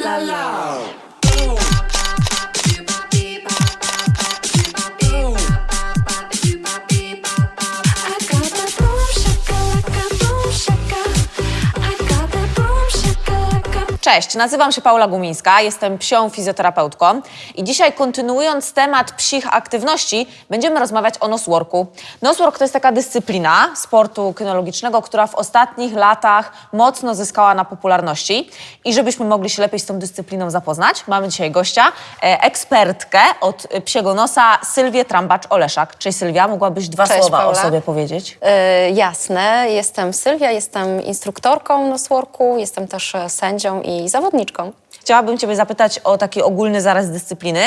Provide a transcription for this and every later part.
la la. Cześć, nazywam się Paula Gumińska, jestem psią fizjoterapeutką i dzisiaj kontynuując temat psich aktywności, będziemy rozmawiać o nosworku. Noswork to jest taka dyscyplina sportu kynologicznego, która w ostatnich latach mocno zyskała na popularności i żebyśmy mogli się lepiej z tą dyscypliną zapoznać, mamy dzisiaj gościa, e, ekspertkę od psiego nosa, Sylwię Trambacz-Oleszak. Cześć Sylwia, mogłabyś dwa Cześć, słowa Paula. o sobie powiedzieć? Y, jasne, jestem Sylwia, jestem instruktorką nosworku, jestem też e, sędzią i zawodniczką. Chciałabym Ciebie zapytać o taki ogólny zarys dyscypliny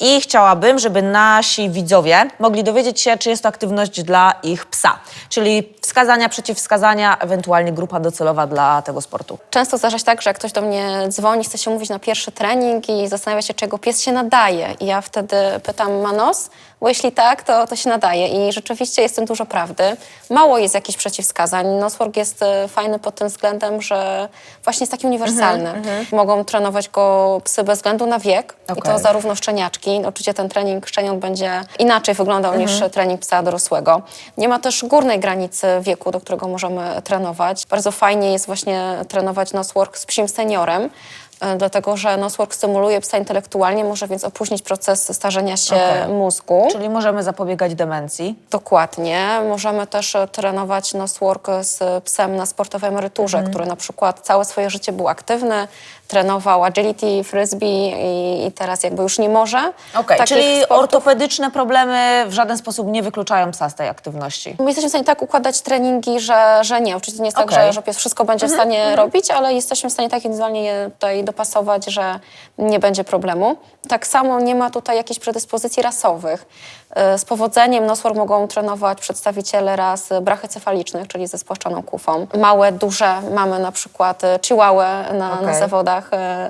i chciałabym, żeby nasi widzowie mogli dowiedzieć się, czy jest to aktywność dla ich psa, czyli wskazania, przeciwwskazania, ewentualnie grupa docelowa dla tego sportu. Często zdarza się tak, że jak ktoś do mnie dzwoni, chce się umówić na pierwszy trening i zastanawia się, czego pies się nadaje. I ja wtedy pytam, ma nos? Bo jeśli tak, to, to się nadaje. I rzeczywiście jest w tym dużo prawdy. Mało jest jakichś przeciwwskazań. Noswork jest e, fajny pod tym względem, że właśnie jest taki uniwersalny. Mogą trenować go psy bez względu na wiek. I Okej. to zarówno szczeniaczki. Oczywiście ten trening szczeniąt będzie inaczej wyglądał niż trening psa dorosłego. Nie ma też górnej granicy wieku, do którego możemy trenować. Bardzo fajnie jest właśnie trenować noswork z psim seniorem, dlatego że noswork stymuluje psa intelektualnie, może więc opóźnić proces starzenia się Okej. mózgu. Czyli możemy zapobiegać demencji. Dokładnie. Możemy też e, trenować noswork z psem na sportowej emeryturze, Mhm. który na przykład całe swoje życie był aktywny, trenował agility, frisbee i, i teraz jakby już nie może. Okej, takich czyli sportów. ortopedyczne problemy w żaden sposób nie wykluczają psa z tej aktywności. My jesteśmy w stanie tak układać treningi, że, że nie. Oczywiście nie jest tak, Okej. Mhm, że, że pies wszystko będzie w stanie robić, ale jesteśmy w stanie tak indywidualnie je tutaj dopasować, że nie będzie problemu. Tak samo nie ma tutaj jakichś predyspozycji rasowych. Y, Z powodzeniem noswor mogą trenować przedstawiciele ras brachycefalicznych, czyli ze spłaszczoną kufą. Małe, duże mamy na przykład y, chihuahua na, na Okej. zawodach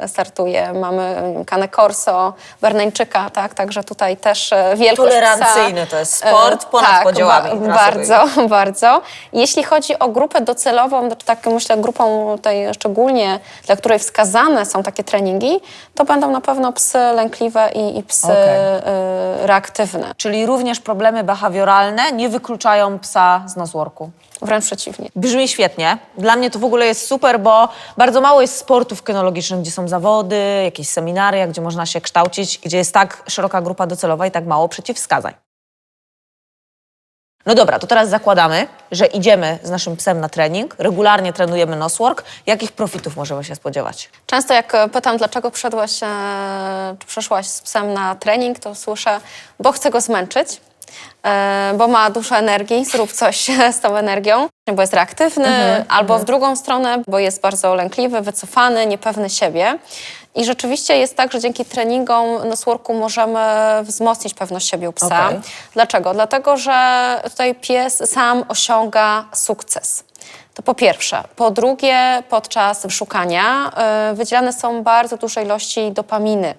y, startuje. Mamy Cane Corso, Berneńczyka, tak? Także tutaj też y, wielkość Tolerancyjny psa, to jest sport e, ponad tak, podziałami ba- bardzo, bardzo. Jeśli chodzi o grupę docelową, to tak myślę grupą tutaj szczególnie, dla której wskazane są takie treningi, to będą na pewno psy lękliwe i, i psy Okej. y, reaktywne. Czyli również problemy behawioralne nie wykluczają psa z nosworku. Wręcz przeciwnie. Brzmi świetnie. Dla mnie to w ogóle jest super, bo bardzo mało jest sportów kynologicznych, gdzie są zawody, jakieś seminaria, gdzie można się kształcić, gdzie jest tak szeroka grupa docelowa i tak mało przeciwwskazań. No dobra, to teraz zakładamy, że idziemy z naszym psem na trening, regularnie trenujemy noswork. Jakich profitów możemy się spodziewać? Często jak e, pytam, dlaczego przyszedłeś, e, czy przyszłaś z psem na trening, to słyszę, bo chcę go zmęczyć, bo ma dużo energii, zrób coś z tą energią, bo jest reaktywny, albo w drugą stronę, bo jest bardzo lękliwy, wycofany, niepewny siebie. I rzeczywiście jest tak, że dzięki treningom nosworku możemy wzmocnić pewność siebie u psa. Okej. Dlaczego? Dlatego, że tutaj pies sam osiąga sukces. To po pierwsze. Po drugie, podczas szukania y, wydzielane są bardzo duże ilości dopaminy.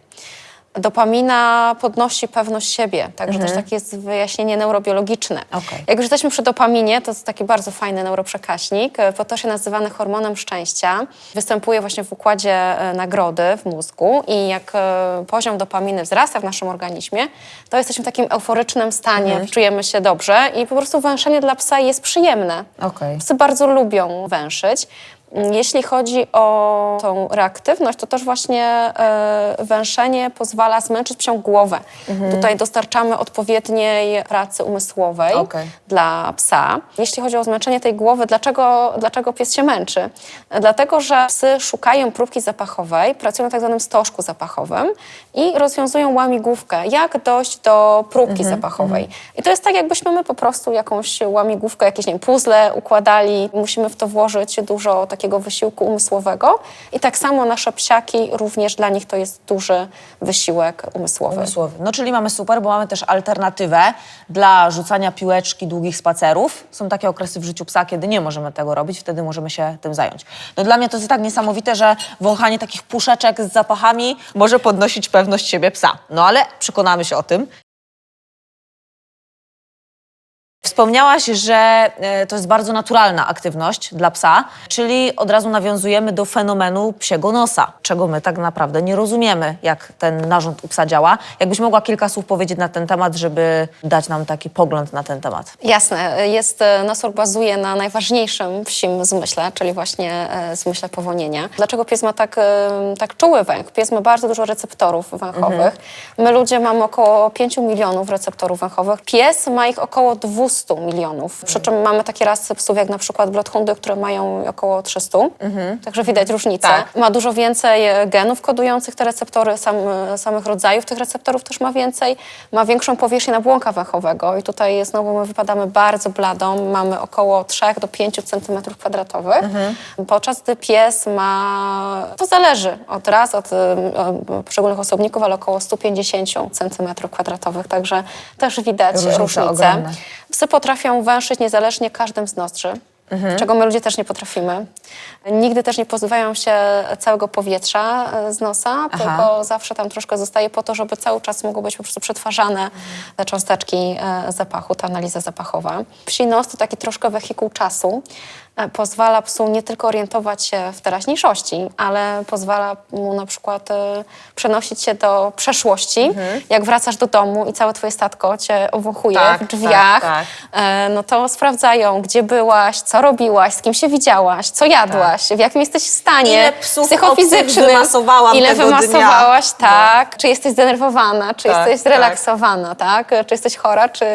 Dopamina podnosi pewność siebie, także też takie jest wyjaśnienie neurobiologiczne. Okej. Jak już jesteśmy przy dopaminie, to jest taki bardzo fajny neuroprzekaźnik, potocznie nazywany hormonem szczęścia. Występuje właśnie w układzie y, nagrody w mózgu i jak y, poziom dopaminy wzrasta w naszym organizmie, to jesteśmy w takim euforycznym stanie, czujemy się dobrze i po prostu węszenie dla psa jest przyjemne. Okej. Psy bardzo lubią węszyć. Mm, Jeśli chodzi o tą reaktywność, to też właśnie e, węszenie pozwala zmęczyć psią głowę. Tutaj dostarczamy odpowiedniej pracy umysłowej Okej. dla psa. Jeśli chodzi o zmęczenie tej głowy, dlaczego, dlaczego pies się męczy? Dlatego, że psy szukają próbki zapachowej, pracują na tak zwanym stożku zapachowym i rozwiązują łamigłówkę, jak dojść do próbki zapachowej. I to jest tak, jakbyśmy my po prostu jakąś łamigłówkę, jakieś nie wiem, puzzle układali. Musimy w to włożyć dużo takiego wysiłku umysłowego i tak samo nasze psiaki, również dla nich to jest duży wysiłek umysłowy. Umysłowy. No czyli mamy super, bo mamy też alternatywę dla rzucania piłeczki, długich spacerów. Są takie okresy w życiu psa, kiedy nie możemy tego robić, wtedy możemy się tym zająć. No dla mnie to jest tak niesamowite, że wąchanie takich puszeczek z zapachami może podnosić pewność siebie psa. No ale przekonamy się o tym. Wspomniałaś, że e, to jest bardzo naturalna aktywność dla psa, czyli od razu nawiązujemy do fenomenu psiego nosa, czego my tak naprawdę nie rozumiemy, jak ten narząd u psa działa. Jakbyś mogła kilka słów powiedzieć na ten temat, żeby dać nam taki pogląd na ten temat. Jasne, jest, e, nosor bazuje na najważniejszym wsim zmyśle, czyli właśnie e, zmyśle powonienia. Dlaczego pies ma tak, tak czuły węch? Pies ma bardzo dużo receptorów węchowych. My ludzie mamy około 5 milionów receptorów węchowych. Pies ma ich około 200 milionów. Przy czym mamy takie rasy psów, jak na przykład bloodhoundy, które mają około 300. Także widać różnicę. Tak. Ma dużo więcej e, genów kodujących te receptory, sam, e, samych rodzajów tych receptorów też ma więcej. Ma większą powierzchnię nabłonka węchowego i tutaj znowu my wypadamy bardzo bladą. Mamy około 3 do 5 cm kwadratowych. Podczas gdy pies ma, to zależy od raz, od, e, e, poszczególnych osobników, ale około 150 cm kwadratowych. Także też widać różnicę. ogromne. Psy potrafią węszyć niezależnie każdym z nozdrzy, czego my ludzie też nie potrafimy. Nigdy też nie pozbywają się całego powietrza e, z nosa, tylko zawsze tam troszkę zostaje po to, żeby cały czas mogły być po prostu przetwarzane te cząsteczki e, zapachu, ta analiza zapachowa. Psi nos to taki troszkę wehikuł czasu. E, Pozwala psu nie tylko orientować się w teraźniejszości, ale pozwala mu na przykład przenosić się do przeszłości. Jak wracasz do domu i całe twoje statko cię owąchuje Tak, w drzwiach, tak, e, no to sprawdzają, gdzie byłaś, co robiłaś, z kim się widziałaś, co jadłaś, w jakim jesteś stanie Ile psów psychofizycznym. obcych wymasowałam Ile tego dnia. wymasowałaś, tak. Czy jesteś zdenerwowana, czy Tak, jesteś tak. zrelaksowana, tak. Czy jesteś chora, czy,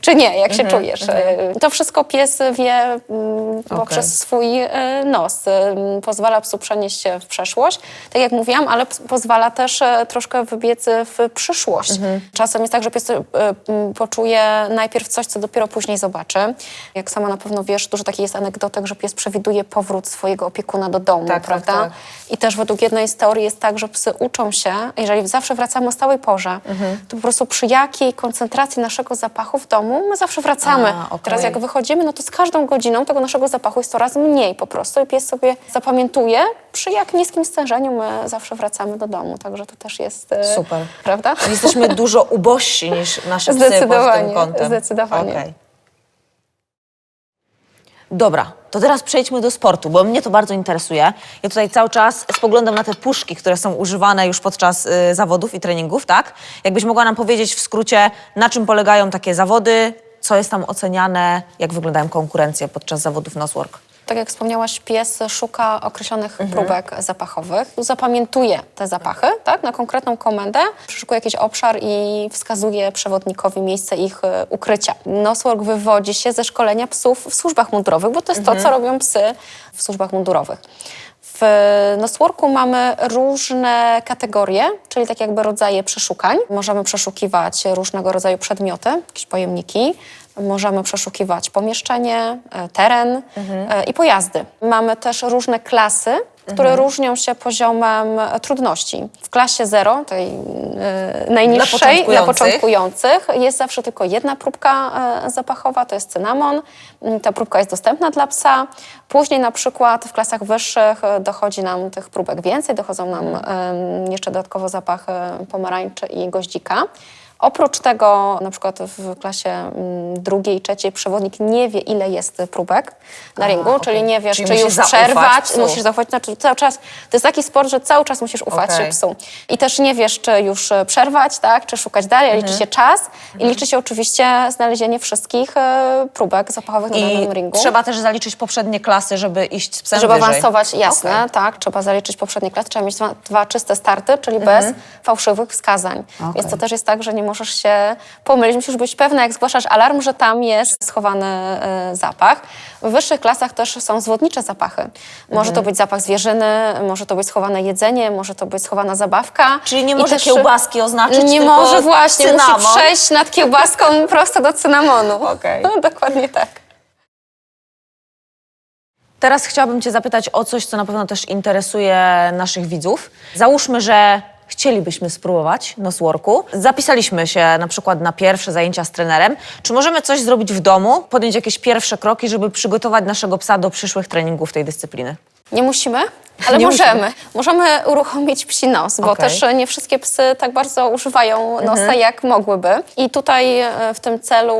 czy nie, jak Mhm, się czujesz. E, To wszystko pies wie mm, poprzez swój e, nos. Ym, Pozwala psu przenieść się w przeszłość, tak jak mówiłam, ale pozwala też e, troszkę wybiec w przyszłość. Mhm. Czasem jest tak, że pies e, m, poczuje najpierw coś, co dopiero później zobaczy. Jak sama na pewno wiesz, dużo takich jest anegdotek, że pies przewiduje powrót swojego opiekuna do domu, Tak, tak, prawda? tak. I też według jednej z teorii jest tak, że psy uczą się, jeżeli zawsze wracamy o stałej porze, Mhm. to po prostu przy jakiej koncentracji naszego zapachu w domu my zawsze wracamy. A, okej. Teraz jak wychodzimy, no to z każdą godziną tego naszego zapachu jest coraz mniej po prostu i pies sobie zapamiętuje, przy jak niskim stężeniu my zawsze wracamy do domu. Także to też jest... e, Super. Prawda? Jesteśmy dużo ubożsi niż nasze psy pod Zdecydowanie, tym kątem. zdecydowanie. Okej. Dobra, to teraz przejdźmy do sportu, bo mnie to bardzo interesuje. Ja tutaj cały czas spoglądam na te puszki, które są używane już podczas y, zawodów i treningów, tak? Jakbyś mogła nam powiedzieć w skrócie, na czym polegają takie zawody, co jest tam oceniane, jak wyglądają konkurencje podczas zawodów Noswork? Tak jak wspomniałaś, pies szuka określonych próbek zapachowych, zapamiętuje te zapachy tak, na konkretną komendę, przeszukuje jakiś obszar i wskazuje przewodnikowi miejsce ich e, ukrycia. Noswork wywodzi się ze szkolenia psów w służbach mundurowych, bo to jest to, co robią psy w służbach mundurowych. W Nosworku mamy różne kategorie, czyli tak jakby rodzaje przeszukań. Możemy przeszukiwać różnego rodzaju przedmioty, jakieś pojemniki. Możemy przeszukiwać pomieszczenie, e, teren e, i pojazdy. Mamy też różne klasy, które różnią się poziomem e, trudności. W klasie 0, tej najniższej, dla początkujących. początkujących, jest zawsze tylko jedna próbka zapachowa, to jest cynamon. Mm, Ta próbka jest dostępna dla psa. Później na przykład w klasach wyższych dochodzi nam tych próbek więcej, dochodzą nam jeszcze dodatkowo zapach e, pomarańczy i goździka. Oprócz tego, na przykład w klasie mm, drugiej, trzeciej przewodnik nie wie, ile jest próbek na ringu, okej. czyli nie wiesz, Czyli czy już przerwać, psu. musisz zaufać, znaczy cały czas, to jest taki sport, że cały czas musisz ufać Okej. psu. I też nie wiesz, czy już e, przerwać, tak, czy szukać dalej, Mhm. liczy się czas i liczy się oczywiście znalezienie wszystkich e, próbek zapachowych na danym ringu. trzeba też zaliczyć poprzednie klasy, żeby iść z psem Żeby wyżej. awansować, jasne, tak, trzeba zaliczyć poprzednie klasy, trzeba mieć dwa, dwa czyste starty, czyli bez fałszywych wskazań. Mhm. Więc to też jest tak, że nie możesz się pomylić, musisz być pewna, jak zgłaszasz alarm, że tam jest schowany e, zapach. W wyższych klasach też są zwodnicze zapachy. Może Mhm. to być zapach zwierzyny, może to być schowane jedzenie, może to być schowana zabawka. Czyli nie I może też- kiełbaski oznaczyć, Nie może właśnie, cynamon. musi przejść nad kiełbaską prosto do cynamonu. Okej. No, dokładnie tak. Teraz chciałabym Cię zapytać o coś, co na pewno też interesuje naszych widzów. Załóżmy, że chcielibyśmy spróbować nosworku. Zapisaliśmy się na przykład na pierwsze zajęcia z trenerem. Czy możemy coś zrobić w domu, podjąć jakieś pierwsze kroki, żeby przygotować naszego psa do przyszłych treningów tej dyscypliny? Nie musimy, ale Nie możemy. Możemy uruchomić psi nos, bo Okej. też nie wszystkie psy tak bardzo używają nosa, jak mogłyby. I tutaj e, w tym celu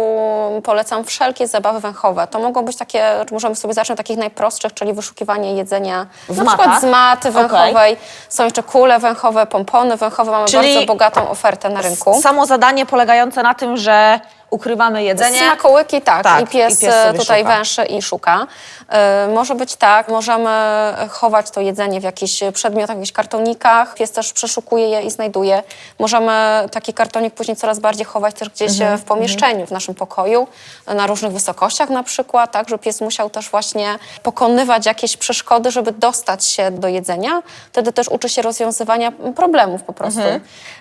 polecam wszelkie zabawy węchowe. To mogą być takie, możemy sobie zacząć od takich najprostszych, czyli wyszukiwanie jedzenia W na matach? przykład z maty węchowej. Są jeszcze kule węchowe, pompony węchowe. Mamy Czyli bardzo bogatą ofertę na rynku. Samo zadanie polegające na tym, że ukrywamy jedzenie. Smakołyki, tak. Tak, I, pies i pies sobie tutaj szuka. węszy i szuka. Y, może być tak, możemy chować to jedzenie w jakichś przedmiotach, w jakichś kartonikach. Pies też przeszukuje je i znajduje. Możemy taki kartonik później coraz bardziej chować też gdzieś Mhm, e, w pomieszczeniu, w naszym pokoju, na różnych wysokościach na przykład, tak, żeby pies musiał też właśnie pokonywać jakieś przeszkody, żeby dostać się do jedzenia. Wtedy też uczy się rozwiązywania problemów po prostu. Mhm.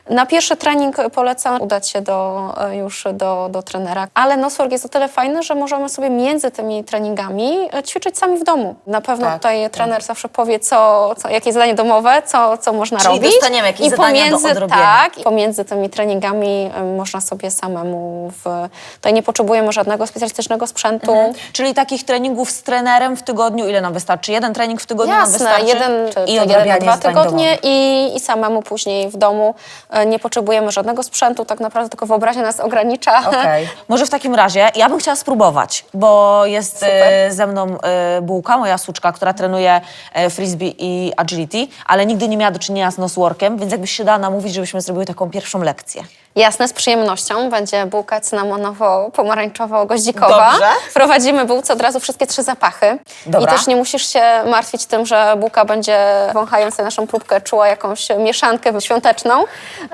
Na pierwszy trening polecam udać się do, e, już do, do trenera. Ale noswork jest o tyle fajny, że możemy sobie między tymi treningami e, ćwiczyć sami w domu. Na pewno Tak, tutaj trener zawsze powie, co, co, jakie zadanie domowe, co, co można Czyli robić. dostaniemy jakieś I do pomiędzy, odrobienia. Tak, i pomiędzy tymi treningami e, można sobie samemu, w, tutaj nie potrzebujemy żadnego specjalistycznego sprzętu. Mhm. Czyli takich treningów z trenerem w tygodniu ile nam wystarczy? Jeden trening w tygodniu nam Jasne, wystarczy? jeden czy, I jeden dwa zadań tygodnie i, i samemu później w domu. E, Nie potrzebujemy żadnego sprzętu, tak naprawdę tylko wyobraźnia nas ogranicza. Okej. Może w takim razie ja bym chciała spróbować, bo jest e, ze mną e, Bułka, moja suczka, która trenuje e, frisbee i agility, ale nigdy nie miała do czynienia z nosworkiem, więc jakbyś się dała namówić, żebyśmy zrobiły taką pierwszą lekcję. Jasne, z przyjemnością. Będzie bułka cynamonowo-pomarańczowo-goździkowa. Dobrze. Wprowadzimy bułce od razu wszystkie trzy zapachy. Dobra. I też nie musisz się martwić tym, że bułka będzie wąchając naszą próbkę czuła jakąś mieszankę świąteczną,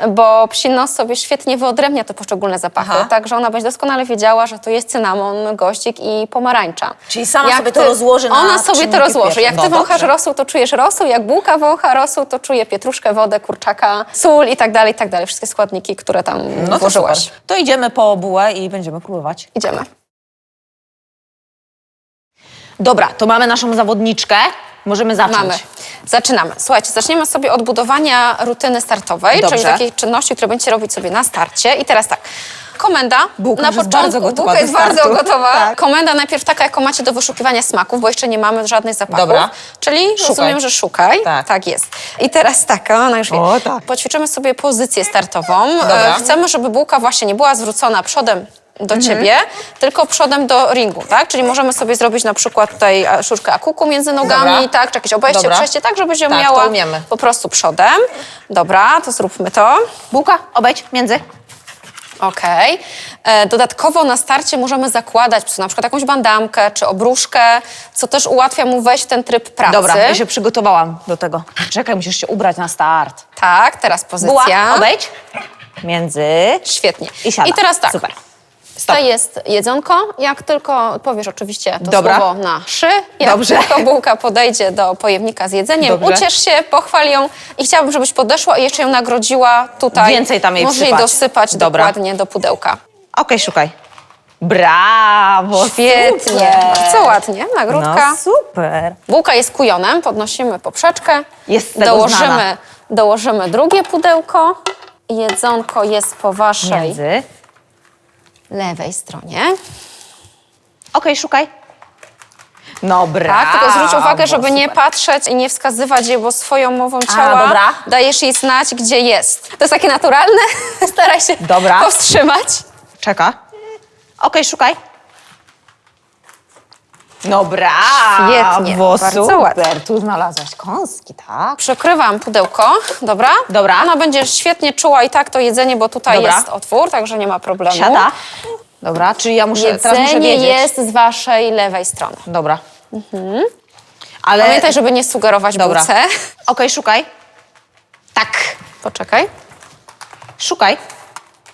bo psi nos sobie świetnie wyodrębnia te poszczególne zapachy. Aha. Także ona będzie doskonale wiedziała, że to jest cynamon, goździk i pomarańcza. Czyli sama sobie to rozłoży na Ona sobie to rozłoży. pierwsze. Jak No ty wąchasz dobrze. rosół, to czujesz rosół. Jak bułka wącha rosół, to czuje pietruszkę, wodę, kurczaka, sól i tak dalej, i tak dalej. Wszystkie składniki, które tam No to włożyłaś. super. To idziemy po bułę i będziemy próbować. Idziemy. Dobra, to mamy naszą zawodniczkę. Możemy zacząć. Mamy. Zaczynamy. Słuchajcie, zaczniemy sobie od budowania rutyny startowej, Dobrze. czyli takiej czynności, które będziecie robić sobie na starcie. I teraz tak. Komenda Bułka na już jest początku. bardzo gotowa bułka do jest bardzo gotowa. Tak. Komenda najpierw taka, jaką macie do wyszukiwania smaków, bo jeszcze nie mamy żadnych zapachów. Dobra. Czyli Szukaj. rozumiem, że szukaj. Tak. jest. I teraz taka, ona już wie. O, tak. Poćwiczymy sobie pozycję startową. Dobra. E, Chcemy, żeby bułka właśnie nie była zwrócona przodem do Mhm. ciebie, tylko przodem do ringu, tak? Czyli możemy sobie zrobić na przykład tutaj e, sztuczkę akuku między nogami, Dobra. tak? Czy jakieś obejście, Dobra. przejście, tak, żebyś ją Tak, to miała umiemy. po prostu przodem. Dobra, to zróbmy to. Bułka, obejdź między. Okej. E, Dodatkowo na starcie możemy zakładać psu na przykład jakąś bandamkę czy obruszkę, co też ułatwia mu wejść w ten tryb pracy. Dobra, ja się przygotowałam do tego. Czekaj, musisz się ubrać na start. Tak, teraz Buła, pozycja. obejdź. Między. Świetnie. I siada. I teraz tak. Super. Stop. To jest jedzonko. Jak tylko powiesz oczywiście to Dobra. słowo na szy, jak Dobrze. tylko bułka podejdzie do pojemnika z jedzeniem, Dobrze. uciesz się, pochwal ją i chciałabym, żebyś podeszła i jeszcze ją nagrodziła tutaj. Więcej tam jej Możesz jej wsypać. dosypać Dobra. dokładnie do pudełka. Okej, szukaj. Brawo, Świetnie, super. bardzo ładnie, nagródka. No super. Bułka jest kujonem, podnosimy poprzeczkę. Jest z tego dołożymy, znana. dołożymy drugie pudełko. Jedzonko jest po waszej Między. Lewej stronie. Okej, szukaj. No brawo. Tak, tylko zwróć uwagę, żeby nie super. patrzeć i nie wskazywać jej, bo swoją mową ciała dobra. dajesz jej znać, gdzie jest. To jest takie naturalne, staraj się Dobra. powstrzymać. Czeka. Okej, szukaj. No brawo, Świetnie, bardzo super. ładnie. Tu znalazłaś kąski, tak? Przykrywam pudełko, dobra? Dobra. Ona będzie świetnie czuła i tak to jedzenie, bo tutaj Dobra. jest otwór, także nie ma problemu. Siada. Dobra, czyli ja muszę, teraz muszę Jedzenie wiedzieć. jest z waszej lewej strony. Dobra. Ale... Pamiętaj, żeby nie sugerować Dobra. bułce. Okej, szukaj. Tak. Poczekaj. Szukaj.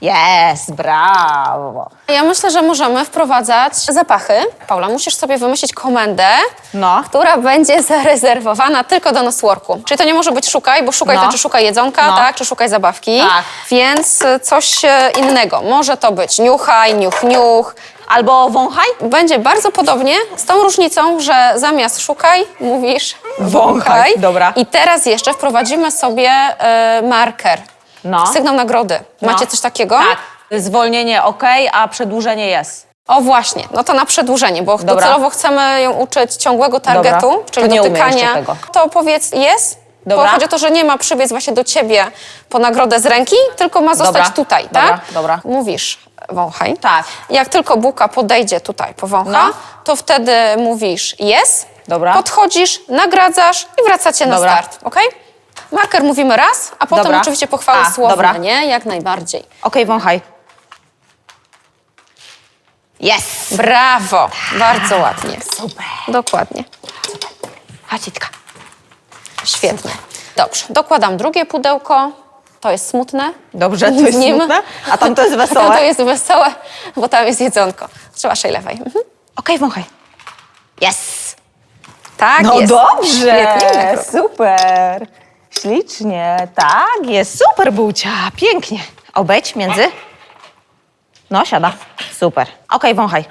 Jest, brawo. Ja myślę, że możemy wprowadzać zapachy. Paula, musisz sobie wymyślić komendę, No. która będzie zarezerwowana tylko do nosworku. Czyli to nie może być szukaj, bo szukaj No. to czy szukaj jedzonka, No. tak, czy szukaj zabawki. Tak. Więc y, coś e, innego. Może to być niuchaj, niuch, niuch. Albo wąchaj? Będzie bardzo podobnie, z tą różnicą, że zamiast szukaj, mówisz Wąchaj, dobra. I teraz jeszcze wprowadzimy sobie e, marker. No. Sygnał nagrody. Macie No. coś takiego? Tak. Zwolnienie ok, a przedłużenie jest. O właśnie, no to na przedłużenie, bo Dobra. docelowo chcemy ją uczyć ciągłego targetu, Dobra. czyli To nie dotykania. tego. To powiedz jest, Dobra. bo chodzi o to, że nie ma przybiec właśnie do ciebie po nagrodę z ręki, tylko ma zostać Dobra. tutaj, Dobra, tak? dobra. Mówisz, wąchaj. Tak. Jak tylko bułka podejdzie tutaj, powącha, No. to wtedy mówisz jest, Dobra. podchodzisz, nagradzasz i wracacie na Dobra. start, ok? Marker mówimy raz, a potem Dobra. oczywiście pochwały A, słowne, dobra. nie? Jak najbardziej. Okej, wąchaj. Jest! Brawo! Bardzo ładnie. Super. Dokładnie. Chodź, Itka. Świetnie. Dobrze, dokładam drugie pudełko. To jest smutne. Dobrze, to jest Nie ma- smutne, a tam to jest To wesołe. jest wesołe, bo tam jest jedzonko. Z waszej lewej. Mhm. Okej, wąchaj. Jest! Tak No jest. dobrze, Świetnie. super. Ślicznie, tak jest. Super, Bucia, pięknie. Obejdź między. No, siada. Super. Okej, wąchaj.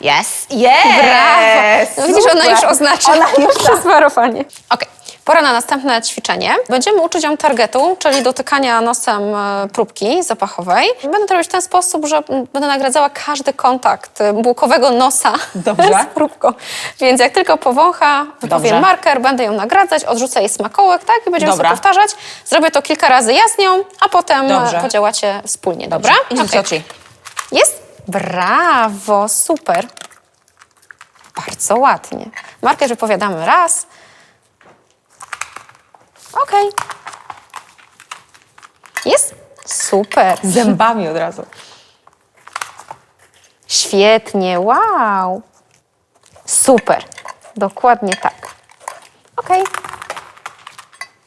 Jest, jest. Brawo! No widzisz, ona już oznacza Ona już tak. przesmarowanie. Okej, pora na następne ćwiczenie. Będziemy uczyć ją targetu, czyli dotykania nosem e, próbki zapachowej. Będę to robić w ten sposób, że będę nagradzała każdy kontakt e, bułkowego nosa Dobrze. z próbką. Więc jak tylko powącha, Dobrze. powiem marker, będę ją nagradzać, odrzucę jej smakołek, tak? I będziemy Dobra. sobie powtarzać. Zrobię to kilka razy ja z nią, a potem e, Dobrze. podziałacie wspólnie, dobra? Idź do Okej. cioci. Jest? Brawo, super. Bardzo ładnie. Markę wypowiadamy raz. Okej. Jest? Super. Zębami od razu. Świetnie, wow. Super. Dokładnie tak. Okej.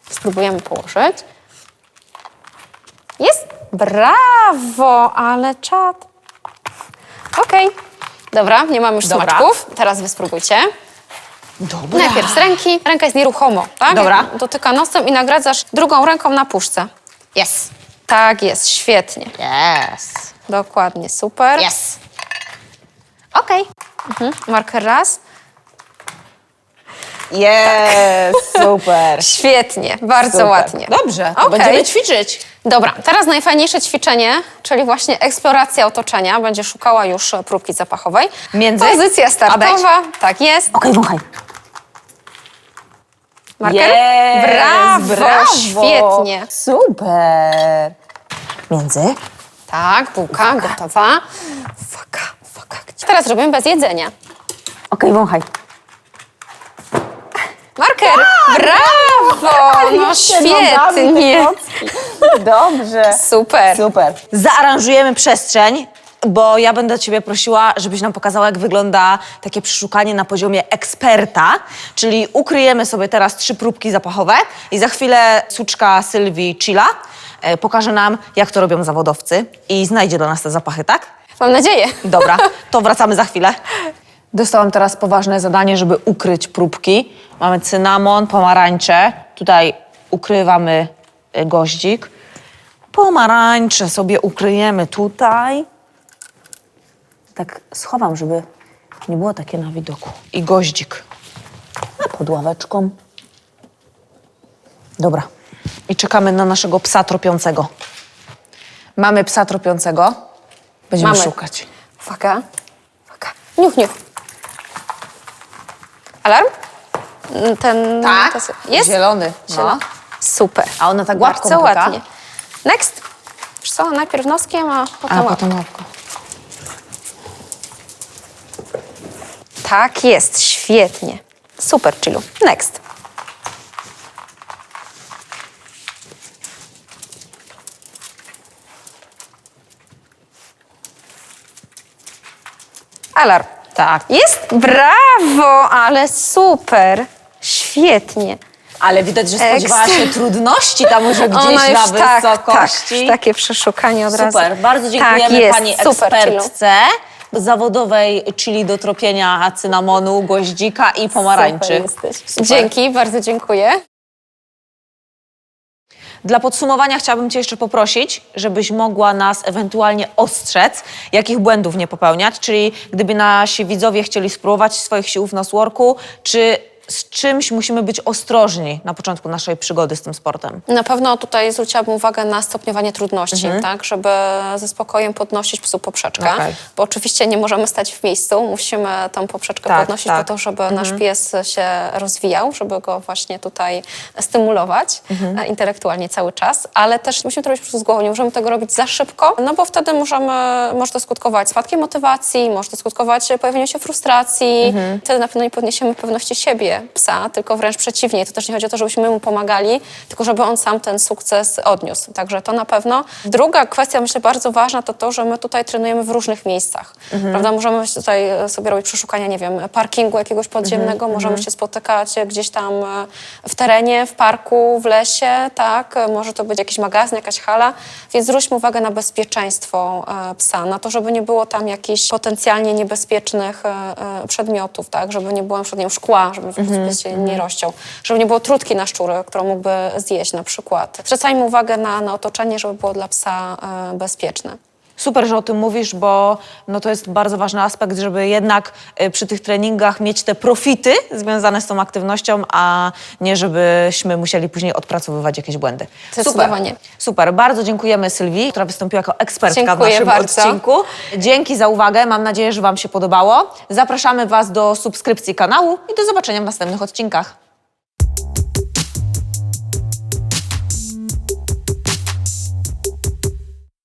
Spróbujemy położyć. Jest? Brawo, ale czad. Okej. Dobra, nie mam już Dobra. smaczków. Teraz wy spróbujcie. Dobra. Najpierw z ręki. Ręka jest nieruchomo, tak? Dobra. Dotyka nosem i nagradzasz drugą ręką na puszce. Jest. Tak jest, świetnie. Jest. Dokładnie, super. Jest. Okej. Mhm. Marker raz. Jest, super. Świetnie, bardzo Super. ładnie. Dobrze, to Okej. będziemy ćwiczyć. Dobra, teraz najfajniejsze ćwiczenie, czyli właśnie eksploracja otoczenia. Będzie szukała już e, próbki zapachowej. Między? Pozycja startowa, tak jest. Okej, wąchaj. Marker? Jest, brawo, świetnie. Super. Między? Tak, bułka gotowa. Faka, faka. Teraz robimy bez jedzenia. Okej, wąchaj. Marker, brawo, no świetnie. Dobrze. Super. Super. Zaaranżujemy przestrzeń, bo ja będę Ciebie prosiła, żebyś nam pokazała, jak wygląda takie przeszukanie na poziomie eksperta. Czyli ukryjemy sobie teraz trzy próbki zapachowe i za chwilę suczka Sylwii Chila e, pokaże nam, jak to robią zawodowcy i znajdzie dla nas te zapachy, tak? Mam nadzieję. Dobra, to wracamy za chwilę. Dostałam teraz poważne zadanie, żeby ukryć próbki. Mamy cynamon, pomarańcze. Tutaj ukrywamy y, goździk. Pomarańcze sobie ukryjemy tutaj. Tak schowam, żeby nie było takie na widoku. I goździk. A pod ławeczką. Dobra. I czekamy na naszego psa tropiącego. Mamy psa tropiącego. Będziemy Mamy. szukać. Uwaga, uwaga. Niuch, niuch. Alarm? Mm, Ten... Tak, ten- Jest? zielony, no. Zielony. Super. A ona tak łapką Bardzo pyka? ładnie. Next. Wiesz co, najpierw noskiem, a potem A łapką. potem łapką. Tak jest, świetnie. Super, Chillu. Next. Alarm. Tak. Jest? Brawo, ale super. Świetnie. Ale widać, że spodziewała Ekstra. się trudności tam już gdzieś Ona na już tak, wysokości. tak, takie przeszukanie od razu. Super, bardzo dziękujemy tak, jest. pani super, ekspertce zawodowej, czyli do tropienia cynamonu, goździka i pomarańczy. Super jesteś. Super. Dzięki, bardzo dziękuję. Dla podsumowania chciałabym Cię jeszcze poprosić, żebyś mogła nas ewentualnie ostrzec, jakich błędów nie popełniać, czyli gdyby nasi widzowie chcieli spróbować swoich sił w nosworku, czy z czymś musimy być ostrożni na początku naszej przygody z tym sportem? Na pewno tutaj zwróciłabym uwagę na stopniowanie trudności, tak, żeby ze spokojem podnosić psu poprzeczkę, Okej. bo oczywiście nie możemy stać w miejscu, musimy tą poprzeczkę Tak, podnosić tak. po to, żeby nasz pies się rozwijał, żeby go właśnie tutaj stymulować e, intelektualnie cały czas, ale też musimy to robić po prostu z głową, nie możemy tego robić za szybko, no bo wtedy możemy, może to skutkować spadkiem motywacji, może to skutkować pojawieniem się frustracji, wtedy na pewno nie podniesiemy pewności siebie psa, tylko wręcz przeciwnie. To też nie chodzi o to, żebyśmy mu pomagali, tylko żeby on sam ten sukces odniósł. Także to na pewno. Druga kwestia, myślę, bardzo ważna, to to, że my tutaj trenujemy w różnych miejscach. Prawda? Możemy tutaj e, sobie robić przeszukania, nie wiem, parkingu jakiegoś podziemnego, możemy się spotykać gdzieś tam e, w terenie, w parku, w lesie, tak? E, Może to być jakiś magazyn, jakaś hala, więc zwróćmy uwagę na bezpieczeństwo psa, na to, żeby nie było tam jakichś potencjalnie niebezpiecznych przedmiotów, tak? Żeby nie było nie wiem, szkła, żeby mm pies się nie rozciął, żeby nie było trutki na szczury, którą mógłby zjeść na przykład. Zwracajmy uwagę na, na otoczenie, żeby było dla psa e, bezpieczne. Super, że o tym mówisz, bo no to jest bardzo ważny aspekt, żeby jednak y, przy tych treningach mieć te profity związane z tą aktywnością, a nie żebyśmy musieli później odpracowywać jakieś błędy. Super, super. Bardzo dziękujemy Sylwii, która wystąpiła jako ekspertka w Dziękuję naszym bardzo. odcinku. Dzięki za uwagę, mam nadzieję, że Wam się podobało. Zapraszamy Was do subskrypcji kanału i do zobaczenia w następnych odcinkach.